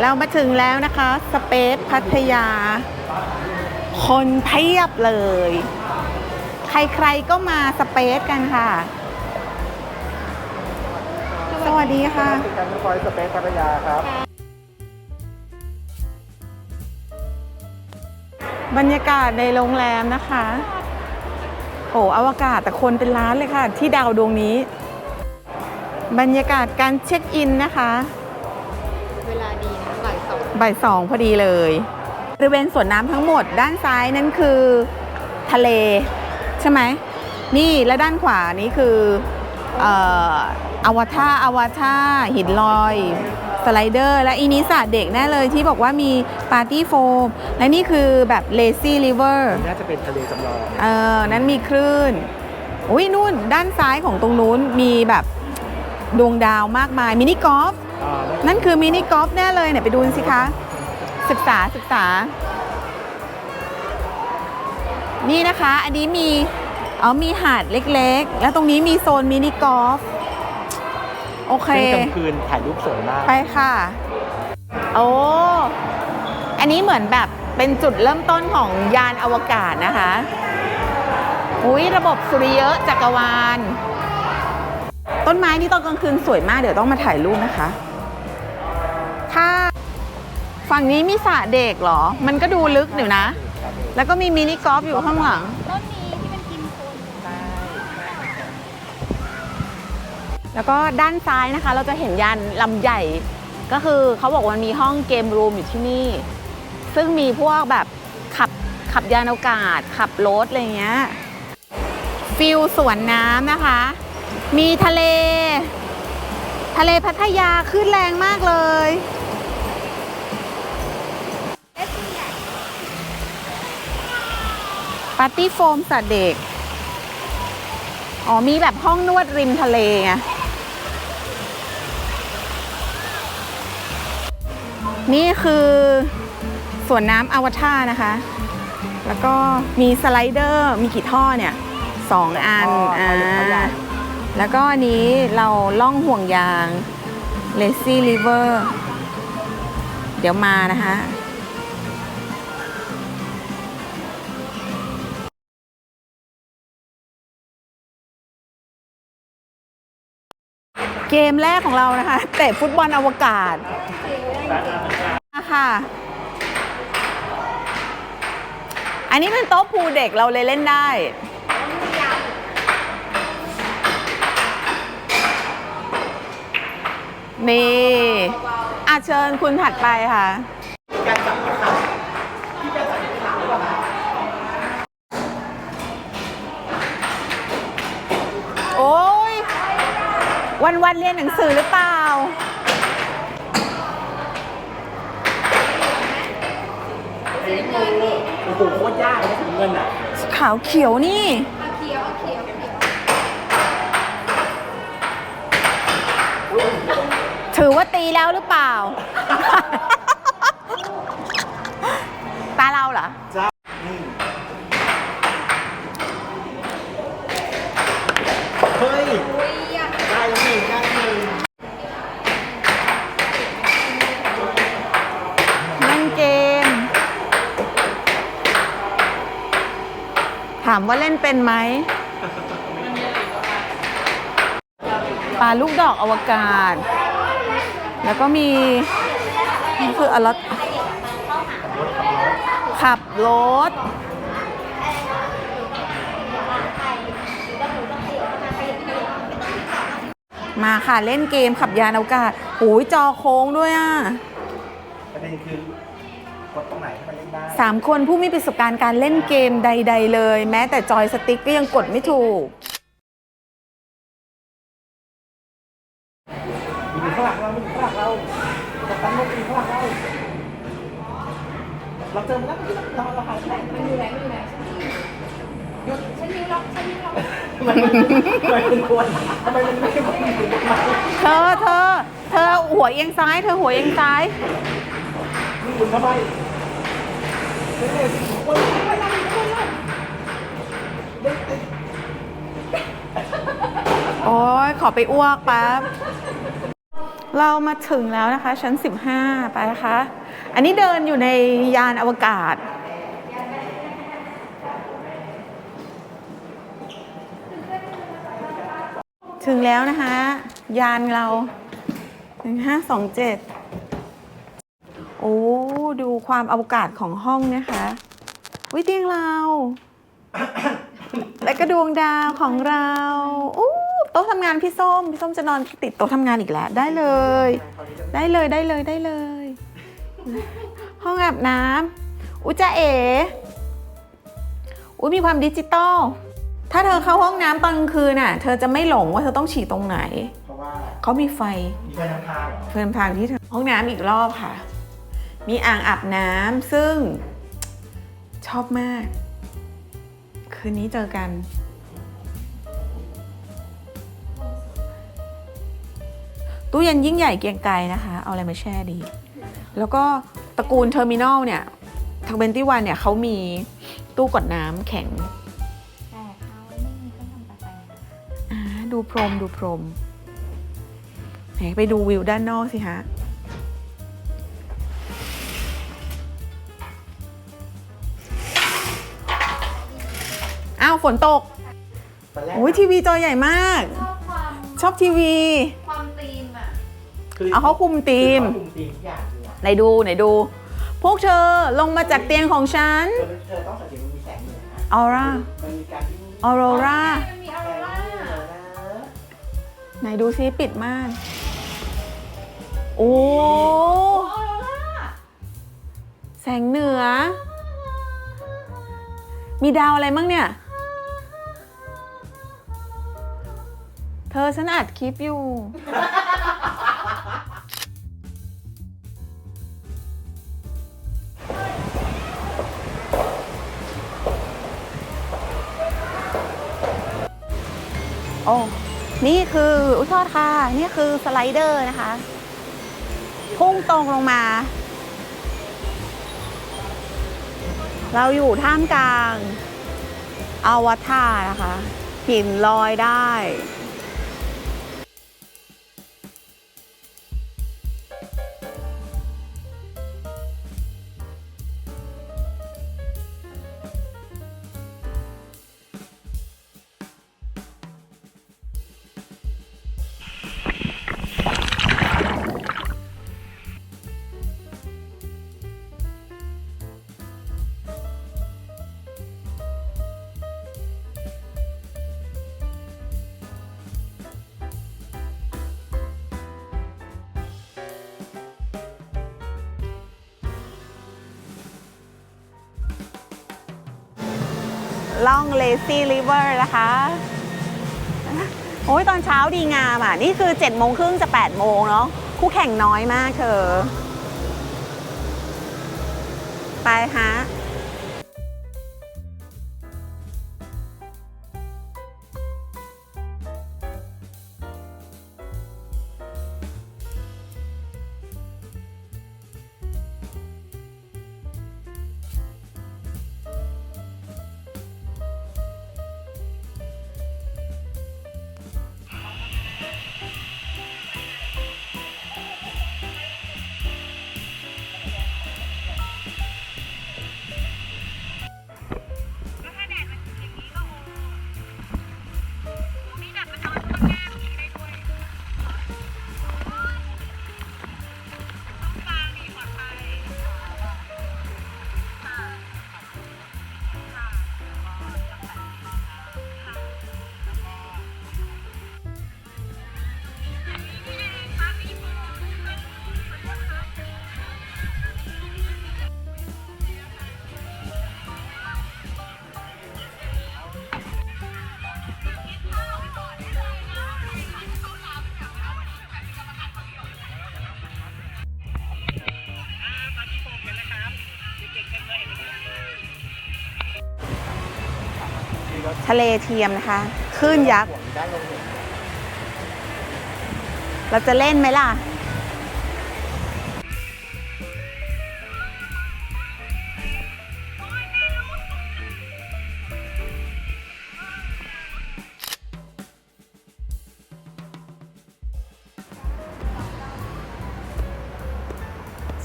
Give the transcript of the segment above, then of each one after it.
เรามาถึงแล้วนะคะ สเปซพัทยา คนเพียบเลย ใครๆก็มาสเปซกันค่ะ สวัสดีค่ะการรถไฟสเปซพัทยาครับ บรรยากาศในโรงแรมนะคะ โอ้อวกาศแต่คนเป็นล้านเลยค่ะ ที่ดาวดวงนี้ บรรยากาศการเช็คอินนะคะ เวลาดีนะบ่ายสองบ่ายสองพอดีเลยบริเวณสวนน้ำทั้งหมด ด้านซ้ายนั่นคือทะเลใช่ไหมนี่และด้านขวานี้คือเอ่ออวตารอวตารหินลอยสไลเดอร์ และอีนิสาเด็กแน่เลยที่บอกว่ามีปาร์ตี้โฟม และนี่คือแบบ lazy river น่าจะเป็นทะเลจำลองเออนั้นมีคลื่นอุ้ยนู่นด้านซ้ายของตรงนู้นมีแบบดวงดาวมากมายมินิกอล์ฟอ่า นั่นคือมินิกอล์ฟแน่เลยเนี่ยไปดูสิคะ ศึกษาศึกษา นี่นะคะ อันนี้มีเอามีหาดเล็กๆ แล้วตรงนี้มีโซนมินิกอล์ฟโอเคซึ่งกลางคืนถ่ายรูปสวยมาก ไปค่ะ โอ้อันนี้เหมือนแบบเป็นจุดเริ่มต้นของยานอวกาศนะคะอุ้ยระบบสุริยะจักรวาล ต้นไม้นี่ตอนกลางคืนสวยมากเดี๋ยวต้องมาถ่ายรูปนะคะถ้า ฝั่งนี้มีสระเด็กเหรอ มันก็ดูลึกอยู่นะ แล้วก็มีมินิกอล์ฟอยู่ข้างหลัง ต้นนี้ที่เป็นกินโคนแล้วก็ด้านซ้ายนะคะ เราจะเห็นยานลำใหญ่ ก็คือเขาบอกว่ามีห้องเกมรูมอยู่ที่นี่ ซึ่งมีพวกแบบขับขับยานอวกาศ ขับรถอะไรเงี้ย ฟิลสวนน้ำนะคะ มีทะเล ทะเลพัทยาขึ้นแรงมากเลยาร์ตี้โฟมสัตว์เด็ก อ๋อ มีแบบห้องนวดริมทะเลไงนี่คือสวนน้ำอวตารนะคะ แล้วก็มีสไลเดอร์ มีกี่ท่อเนี่ยสองอันอ่าแล้วก็อันนี้เราล่องห่วงยาง Lazy River เดี๋ยวมานะคะ เกมแรกของเรานะคะ เตะฟุตบอลอวกาศอะค่ะ อันนี้เป็นโต๊ะพูเด็กเราเลยเล่นได้นี่อาเชิญคุณถัดไปค่ะ วันวันๆเรียนหนังสือหรือเปล่าโอ้โหโคตรยากเลยถึงเงินอะขาวเขียวนี่เขียวเขียวเขียวถือว่าตีแล้วหรือเปล่า ตาเราเหรอ จ้านี่เฮ้ย อุ้ยอะ ได้หนึ่งได้หนึ่ง เล่นเกม ถาม ว่าเล่นเป็นไหมปลาลูกดอกอวกาศ แล้วก็มีนี่คืออะไรขับรถมาค่ะเล่นเกมขับยานอวกาศหูยจอโค้งด้วยอะ 3 คนผู้มีประสบการณ์การเล่นเกมใด ๆ เลย แม้แต่จอยสติ๊กก็ยังกดไม่ถูก ข้างงเรามันอยู่ข้างงเรากัปตันโมกีข้างงเรา เราเจอมันแล้วเราเราหายไปมันอยู่ไหนมันอยู่ไหนฉันนิ้ล็อกฉันนิ้ล็อกมันมันควรทำไมมันไม่ควรเธอเธอ เธอหัวเอียงซ้าย เธอหัวเอียงซ้าย มันอยู่ทำไม โอ้ยขอไปอ้วกแป๊บ เรามาถึงแล้วนะคะ ชั้น 15 ไปนะคะ อันนี้เดินอยู่ในยานอวกาศ ถึงแล้วนะคะ ยานเรา 1527 โอ้ ดูความอวกาศของห้องนะคะวิเตียงเรา และก็ดวงดาวของเราอู้โต๊ะทำงานพี่ส้ม พี่ส้มจะนอนติดโต๊ะทำงานอีกแล้ว ได้เลย ได้เลยได้เลยได้เลย ห้องอาบน้ำอุยจ้าเอ๋อุ้ยมีความดิจิตอล ถ้าเธอเข้าห้องน้ำตอนกลางคืนน่ะ เธอจะไม่หลงว่าเธอต้องฉี่ตรงไหน เพราะว่าเขามีไฟมีการนำทางเหรอเพิ่มทางที่เธอห้องน้ำอีกรอบค่ะ มีอ่างอาบน้ำซึ่งชอบมาก คืนนี้เจอกัน ตู้เย็นยิ่งใหญ่เกรียงไกรนะคะ เอาอะไรมาแช่ดี แล้วก็ตระกูลเทอร์มินอลเนี่ยทางเบนตี้วันเนี่ยเขามีตู้กดน้ำแข็งแต่เขาไม่มีเครื่องทำกาแฟอ่าดูพรมดูพรมไหนไปดูวิวด้านนอกสิฮะ อ้าวฝนตกตอนแรกโอ้ยทีวีจอใหญ่มาก ชอบความชอบทีวี ความธีมอะคือเอาเขาคุมธีมเขาคุมธีมทุกอย่างเลยอะไหนดูไหนดู พวกเธอลงมาจากเตียงของฉันเธอเธอต้องสังเกตมันมีแสงเหนือนะออร่ามันมีการที่ออโรรามันมีออโรราแสงเหนือนะไหนดูซิปิดม่านโอ้โอ้ออโรราแสงเหนือ มีดาวอะไรมั่งเนี่ย เธอฉันอัดคลิปอยู่ โอ้ นี่คืออุยโทษค่ะ นี่คือสไลเดอร์นะคะ พุ่งตรงลงมา เราอยู่ท่ามกลางอวตารนะคะ หินลอยได้ ล่อง Lazy River นะคะ โอ้ยตอนเช้าดีงามอะ นี่คือ7จ็ดโมงครึ่งจะ8ปดโมงเนาะคู่แข่งน้อยมากเธอ ไปฮะะเลเทียมนะคะคลื่นยักษ์ เราจะเล่นไหมล่ะ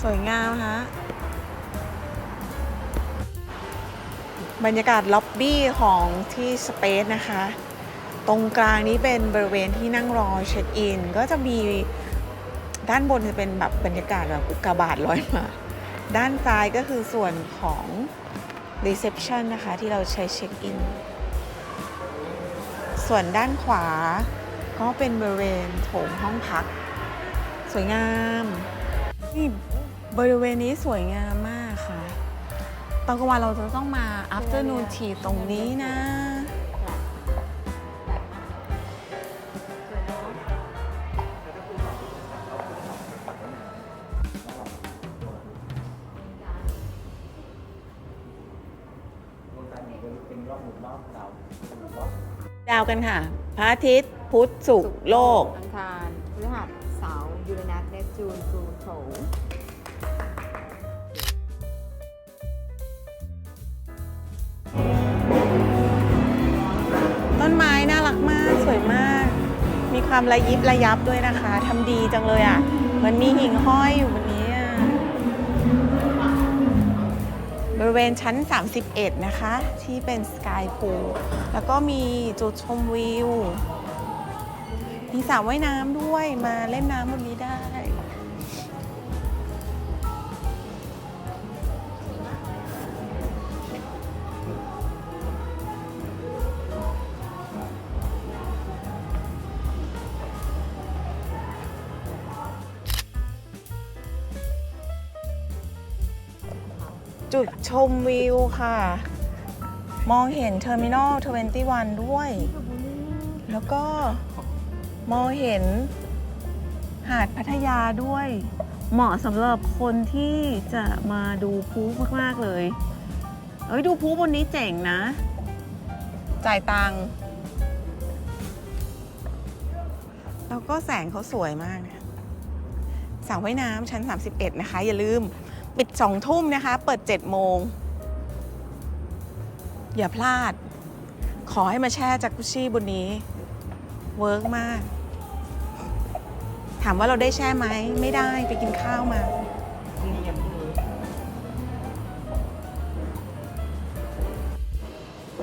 สวยงามฮะ บรรยากาศล็อบบี้ของที่สเปซนะคะ ตรงกลางนี้เป็นบริเวณที่นั่งรอเช็คอิน ก็จะมีด้านบนจะเป็นแบบบรรยากาศแบบอุกกาบาตลอยมา ด้านซ้ายก็คือส่วนของ reception นะคะที่เราใช้เช็คอิน ส่วนด้านขวาก็เป็นบริเวณโถงห้องพัก สวยงามนี่บริเวณนี้สวยงามมาก ตอนกลางวันเราจะต้องมา afternoon tea ตรงนี้นะเป็นรอบหมุนรอบดาวดาวกันค่ะ พระอาทิตย์ พุธ ศุกร์ โลก อังคารพฤหัสเสาร์ยูเรนัสเนปจูน ต้นไม้น่ารักมากสวยมาก มีความระยิบระยับด้วยนะคะทำดีจังเลยอะมันมีหิ่งห้อยอยู่บนนี้อะบริเวณชั้น 31 นะคะ ที่เป็นสกายพูลแล้วก็มีจุดชมวิว มีสระว่ายน้ำด้วยมาเล่นน้ำบนนี้ จุดชมวิวค่ะ มองเห็นเทอร์มินอล21 ด้วย แล้วก็มองเห็นหาดพัทยาด้วย เหมาะสำหรับคนที่จะมาดูพลุมาก ๆ เลย เอ้ย ดูพลุบนนี้เจ๋งนะ จ่ายตังค์แล้วก็แสงเขาสวยมากนะสระว่ายน้ำชั้น 31 นะคะ อย่าลืม ปิด 2 ทุ่มนะคะ เปิด 7 โมง อย่าพลาด ขอให้มาแช่จากกุชี่บนนี้ เวิร์กมาก ถามว่าเราได้แช่ไหม ไม่ได้ไปกินข้าวมา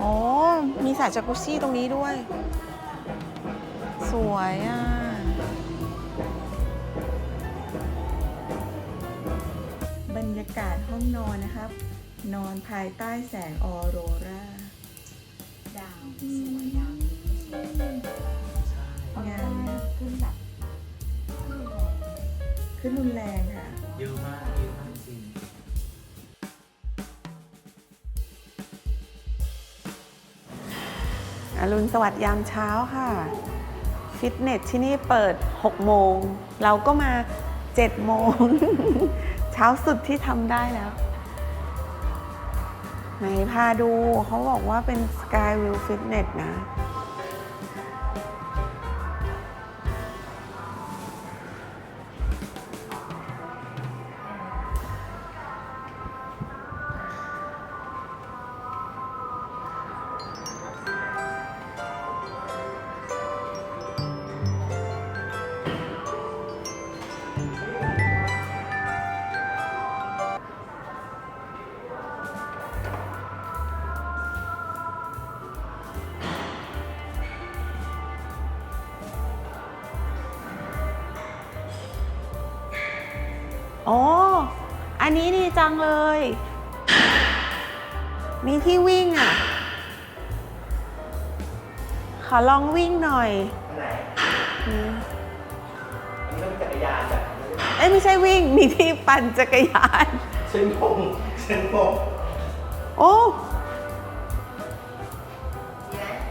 อ๋อ มีสระจากกุชี่ตรงนี้ด้วย สวยอะ ยากาศห้องนอนนะครับ นอนภายใต้แสงออโรราดาวสวยดาวงามนะขึ้นแบบขึ้นรุนแรงค่ะ เยอะมากเยอะมากจริงอรุณสวัสดิ์ยามเช้าค่ะ ฟิตเนสที่นี่เปิด 6 โมง เราก็มา 7 โมง เช้าสุดที่ทำได้แล้วไหนพาดูเขาบอกว่าเป็น Sky View Fitness นะ จังเลย มีที่วิ่งอะ ขอลองวิ่งหน่อยอันไหนอืมอันนี้ต้องจักรยานจ้ะเอ้ยไม่ใช่วิ่ง มีที่ปั่นจักรยาน เส้นพงเส้นพงโอ้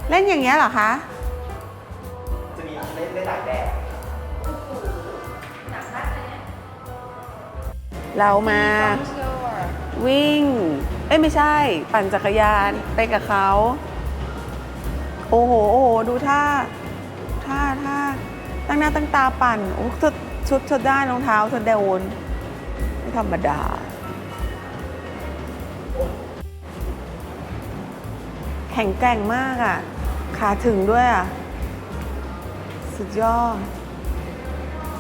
เล่นอย่างเงี้ยเหรอคะจะ เรามาวิ่ง เอ้ยไม่ใช่ ปั่นจักรยานไปกับเขา โอ้โห โอ้โห ดูท่า ท่าท่าตั้งหน้าตั้งตาปั่น โอ้ชุดชุดชุดได้รองเท้าชุดเดวนไม่ธรรมดา แข็งแกร่งมากอะ ขาถึงด้วยอะ สุดยอด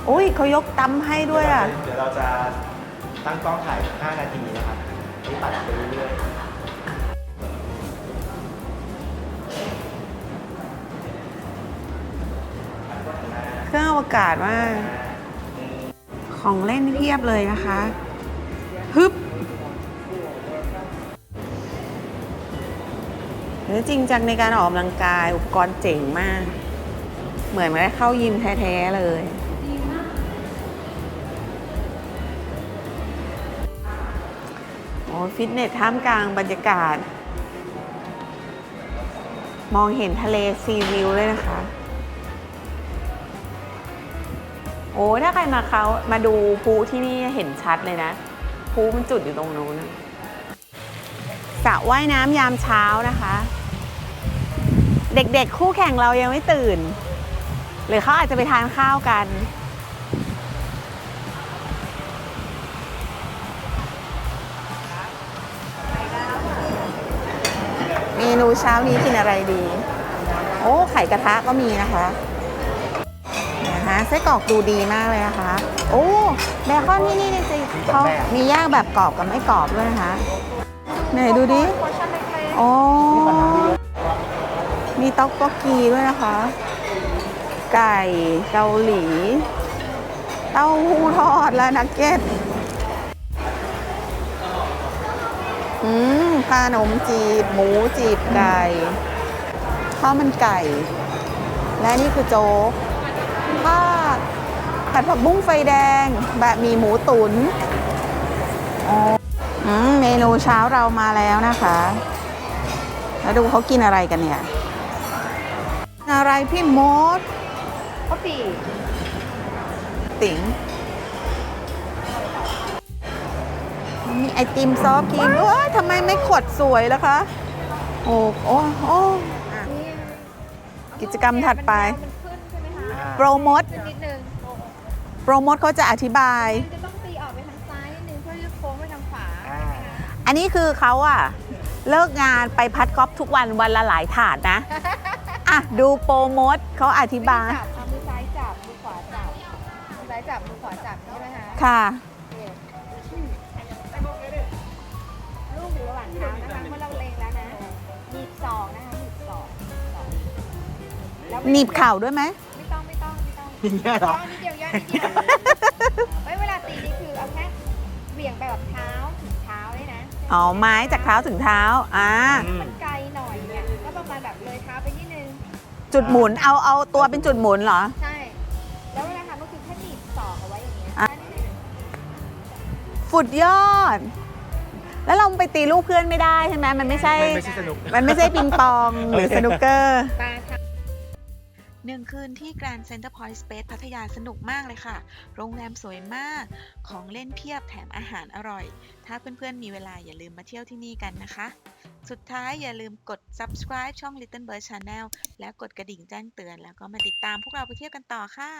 อุ้ยเขายกตำให้ด้วยอะ เดี๋ยวเราจะ ตั้งกล้องถ่าย 5 นาทีนะครับนี่ตัดไปเรื่อยๆเครื่องอวกาศมาก ของเล่นเพียบเลยนะคะฮึบหรือจริงจังในการออกกำลังกายอุปกรณ์เจ๋งมาก เหมือนไม่ได้เข้ายิมแท้ ๆ เลย อ้ฟิตเนสท่ามกลางบรรยากาศ มองเห็นทะเลซีวิวเลยนะคะ โอ้ถ้าใครมาเขามาดูภูที่นี่เห็นชัดเลยนะภูมันจุดอยู่ตรงนู้นสระว่ายน้ำยามเช้านะคะ เด็กๆคู่แข่งเรายังไม่ตื่น หรือเขาอาจจะไปทานข้าวกัน นูเช้านี้กินอะไรดี โอ้ไข่กระทะก็มีนะคะนะคะไส้กรอกดูดีมากเลยนะคะ โอ้เบคอนที่นี่นี่สิเขามีย่างแบบกรอบกับไม่กรอบด้วยนะคะไหนดูดิพอชั่นเล็กโอ้มีต๊อกโกกีด้วยนะคะ ไก่เกาหลี เต้าหู้ทอดและนักเก็ตอืม ขนมจีบ หมูจีบไก่ข้าวมันไก่ และนี่คือโจ๊กผ้าผัดผักบุ้งไฟแดงแบบมีหมูตุน๋นอ๋ออืมเมนูเช้าเรามาแล้วนะคะ แล้วดูเขากินอะไรกันเนี่ย อะไรพี่มดๆเขาตีติ๋ง มีไอติมซอฟต์ครีมด้วยทำไมไม่ขดสวยล่ะคะ โอ้โอ้โอ้อะนี่กิจกรรมถัดไป มันขึ้นใช่ไหมคะโปรโมท ขึ้นนิดนึงโปรโมทเขาจะอธิบายจะต้องตีออกไปทางซ้ายนิดนึงเพื่อที่จะโค้งไปทางขวาใช่ไหมคะอันนี้คือเขาอะเลิกงานไปพัดกอล์ฟทุกวันวันละหลายถาดนะอะดูโปรโมทเขาอธิบาย จับเอามือซ้ายจับมือขวาจับมือซ้ายจับมือขวาจับใช่ไหมคะ ค่ะ หนีบเข่าด้วยไหม ไม่ต้องไม่ต้องไม่ต้องอย่างเงี้ยเหรอ ย่อนิดเดียวย่อนิดเดียวเฮ้ยเวลาตีนี่คือเอาแค่เหวี่ยงไปแบบเท้าถึงเท้าเลยนะอ๋อ ไม้จากเท้าถึงเท้า อ่ามันไกลหน่อยเนี่ยก็ประมาณแบบเลยเท้าไปนิดนึง จุดหมุน เอา เอาตัวเป็นจุดหมุนเหรอ ใช่ แล้วเวลาทำก็คือแค่หนีบศอกเอาไว้อย่างเงี้ยอะ แค่นี้ฟุดยอด แล้วเราไปตีลูกเพื่อนไม่ได้ใช่ไหม มันไม่ใช่มันไม่ใช่สนุก มันไม่ใช่ปิงปองหรือสนุกเกอร์ ตาทาง หนึ่งคืนที่ Grand Center Point Space พัทยาสนุกมากเลยค่ะ โรงแรมสวยมาก ของเล่นเพียบแถมอาหารอร่อย ถ้าเพื่อนๆมีเวลาอย่าลืมมาเที่ยวที่นี่กันนะคะ สุดท้ายอย่าลืมกด subscribe ช่อง Little Bird Channel แล้วกดกระดิ่งแจ้งเตือน แล้วก็มาติดตามพวกเราไปเที่ยวกันต่อค่ะ